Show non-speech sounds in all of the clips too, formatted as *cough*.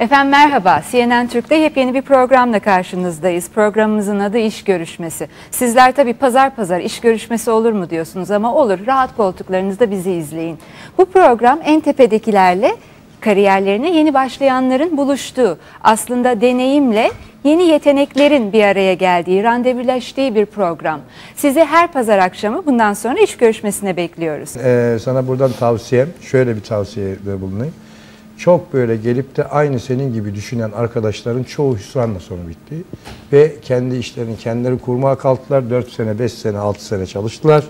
Efendim merhaba. CNN Türk'te yepyeni bir programla karşınızdayız. Programımızın adı İş Görüşmesi. Sizler tabii pazar pazar iş görüşmesi olur mu diyorsunuz ama olur. Rahat koltuklarınızda bizi izleyin. Bu program en tepedekilerle kariyerlerine yeni başlayanların buluştuğu, aslında deneyimle yeni yeteneklerin bir araya geldiği, randevulaştığı bir program. Sizi her pazar akşamı bundan sonra iş görüşmesine bekliyoruz. Ee, sana buradan tavsiyem, şöyle bir tavsiyede bulunayım. Çok böyle gelip de aynı senin gibi düşünen arkadaşların çoğu hüsranla sonu bitti. Ve kendi işlerini kendileri kurmaya kalktılar. 4 sene, 5 sene, 6 sene çalıştılar.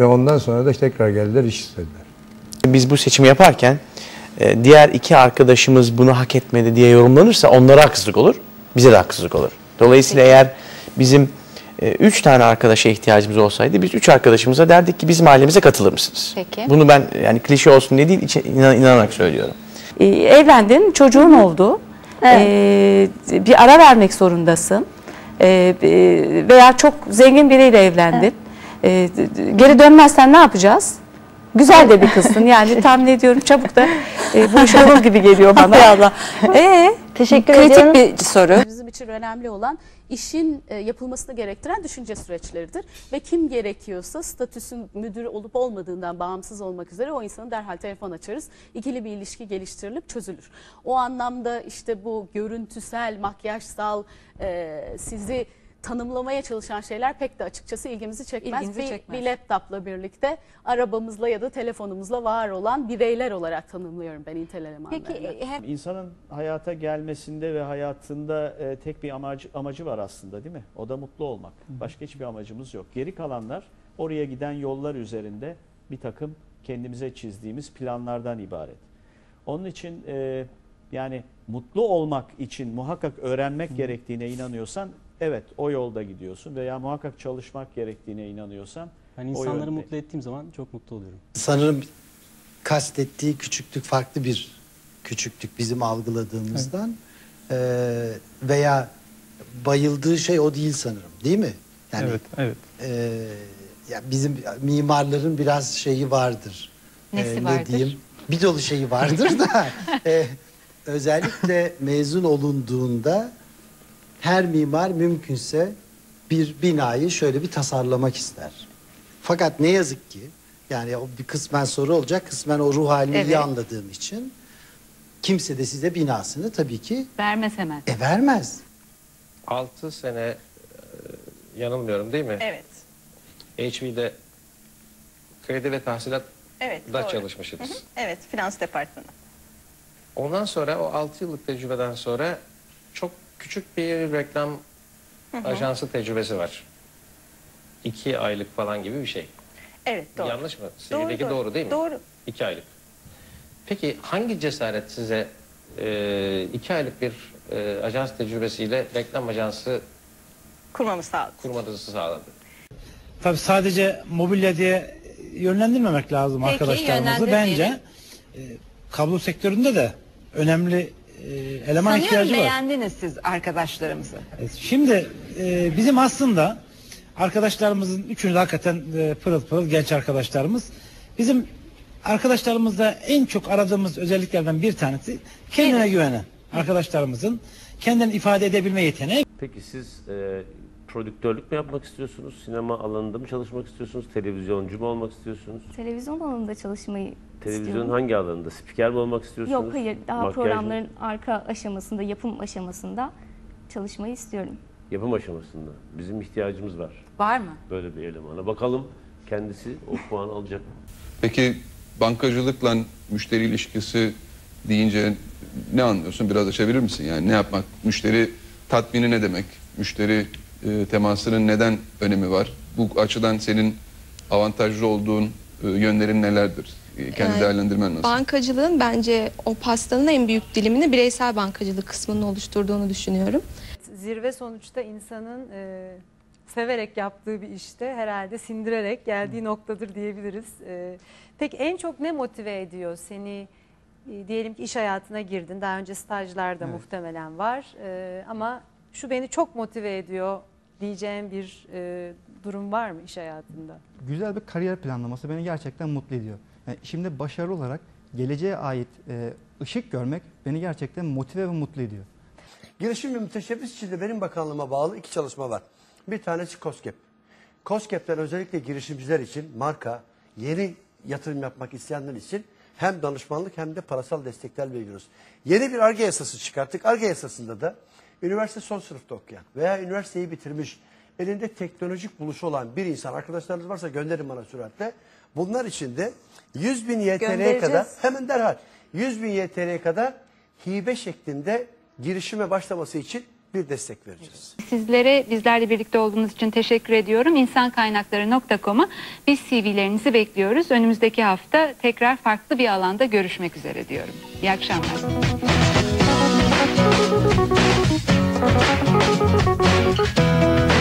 Ve ondan sonra da tekrar geldiler, iş istediler. Biz bu seçimi yaparken e, diğer iki arkadaşımız bunu hak etmedi diye yorumlanırsa onlara haksızlık olur, bize de haksızlık olur. Dolayısıyla eğer bizim e, üç tane arkadaşa ihtiyacımız olsaydı biz üç arkadaşımıza derdik ki bizim ailemize katılır mısınız? Peki. Bunu ben yani klişe olsun diye değil inan- inanarak söylüyorum. Ee, evlendin, çocuğun oldu. Ee, bir ara vermek zorundasın. Ee, e, veya çok zengin biriyle evlendin. Ee, geri dönmezsen ne yapacağız? Güzel de bir kızsın yani tahmin ediyorum çabuk da e, bu iş olur gibi geliyor bana. Hay Allah. Ee, Teşekkür kritik ediyorum. bir soru. Bizim için önemli olan işin e, yapılmasını gerektiren düşünce süreçleridir. Ve kim gerekiyorsa statüsün müdürü olup olmadığından bağımsız olmak üzere o insanı derhal telefon açarız. İkili bir ilişki geliştirilip çözülür. O anlamda işte bu görüntüsel, makyajsal e, sizi tanımlamaya çalışan şeyler pek de açıkçası ilgimizi çekmez. Bir, çekmez. bir laptopla birlikte arabamızla ya da telefonumuzla var olan bireyler olarak tanımlıyorum ben intel elemanlarını. Peki e, hem İnsanın hayata gelmesinde ve hayatında e, tek bir amacı, amacı var aslında değil mi? O da mutlu olmak. Başka hiçbir amacımız yok. Geri kalanlar oraya giden yollar üzerinde bir takım kendimize çizdiğimiz planlardan ibaret. Onun için e, yani mutlu olmak için muhakkak öğrenmek gerektiğine inanıyorsan evet o yolda gidiyorsun veya muhakkak çalışmak gerektiğine inanıyorsan Ben insanları yönde- mutlu ettiğim zaman çok mutlu oluyorum. Sanırım kastettiği küçüklük farklı bir küçüklük bizim algıladığımızdan Ee, veya bayıldığı şey o değil sanırım değil mi? Yani evet, evet. e, ya bizim mimarların biraz şeyi vardır. Nesi Ee, vardır? Ne diyeyim? Bir dolu şeyi vardır da *laughs* e, özellikle mezun olunduğunda her mimar mümkünse bir binayı şöyle bir tasarlamak ister. Fakat ne yazık ki yani o bir kısmen soru olacak, kısmen o ruh halini iyi Evet. anladığım için kimse de size binasını tabii ki vermez hemen. e, vermez. 6 sene e, yanılmıyorum değil mi? Evet. HV'de kredi ve tahsilat Evet. da çalışmışsınız. Evet, finans departmanı. Ondan sonra o 6 yıllık tecrübeden sonra çok küçük bir reklam ajansı tecrübesi var. 2 aylık falan gibi bir şey. Evet, Yanlış mı? CV'deki doğru, değil mi? Doğru. 2 aylık. Peki hangi cesaret size 2 aylık bir e, ajans tecrübesiyle reklam ajansı Kurmamı sağladı. kurmanızı sağladı? Tabii sadece mobilya diye yönlendirmemek lazım Peki, arkadaşlarımızı. Bence e, kablo sektöründe de önemli e, eleman Sanıyorum ihtiyacı var. beğendiniz siz arkadaşlarımızı. Evet, Şimdi e, bizim aslında arkadaşlarımızın üçünü de hakikaten e, pırıl pırıl genç arkadaşlarımız. Bizim arkadaşlarımızda en çok aradığımız özelliklerden bir tanesi kendine güvenen arkadaşlarımızın kendini ifade edebilme yeteneği. Peki siz e, prodüktörlük mü yapmak istiyorsunuz? Sinema alanında mı çalışmak istiyorsunuz? Televizyoncu mu olmak istiyorsunuz? Televizyon alanında çalışmayı Televizyonun istiyorum. hangi alanında? Spiker mi olmak istiyorsunuz? Yok hayır daha Makyaj mı? programların arka aşamasında, yapım aşamasında çalışmayı istiyorum. Yapım aşamasında. Bizim ihtiyacımız var Var mı? böyle bir elemana. Bakalım kendisi o *laughs* puan alacak mı? Peki bankacılıkla müşteri ilişkisi deyince ne anlıyorsun? Biraz açabilir misin? Yani ne yapmak? Müşteri tatmini ne demek? Müşteri e, temasının neden önemi var? Bu açıdan senin avantajlı olduğun e, yönlerin nelerdir? E, kendi Yani değerlendirmen nasıl? Bankacılığın bence o pastanın en büyük dilimini bireysel bankacılık kısmının oluşturduğunu düşünüyorum. Zirve sonuçta insanın e, severek yaptığı bir işte herhalde sindirerek geldiği noktadır diyebiliriz. E, peki en çok ne motive ediyor seni? E, diyelim ki iş hayatına girdin. Daha önce stajlar da Evet. muhtemelen var. E, ama şu beni çok motive ediyor diyeceğim bir e, durum var mı iş hayatında? güzel bir kariyer planlaması beni gerçekten mutlu ediyor. Yani şimdi başarılı olarak geleceğe ait e, ışık görmek beni gerçekten motive ve mutlu ediyor. Girişim ve müteşebbis içinde benim bakanlığıma bağlı iki çalışma var. Bir tanesi COSGAP. COSGAP'ten özellikle girişimciler için marka, yeni yatırım yapmak isteyenler için hem danışmanlık hem de parasal destekler veriyoruz. Yeni bir ARGE yasası çıkarttık. ARGE yasasında da üniversite son sınıfta okuyan veya üniversiteyi bitirmiş, elinde teknolojik buluşu olan bir insan, arkadaşlarınız varsa gönderin bana süratle. Bunlar için de 100 bin YTL'ye kadar, hemen derhal 100 bin YTL'ye kadar hibe şeklinde girişime başlaması için bir destek vereceğiz. Sizlere bizlerle birlikte olduğunuz için teşekkür ediyorum. İnsankaynakları.com'a biz CV'lerinizi bekliyoruz. Önümüzdeki hafta tekrar farklı bir alanda görüşmek üzere diyorum. İyi akşamlar. Thank you.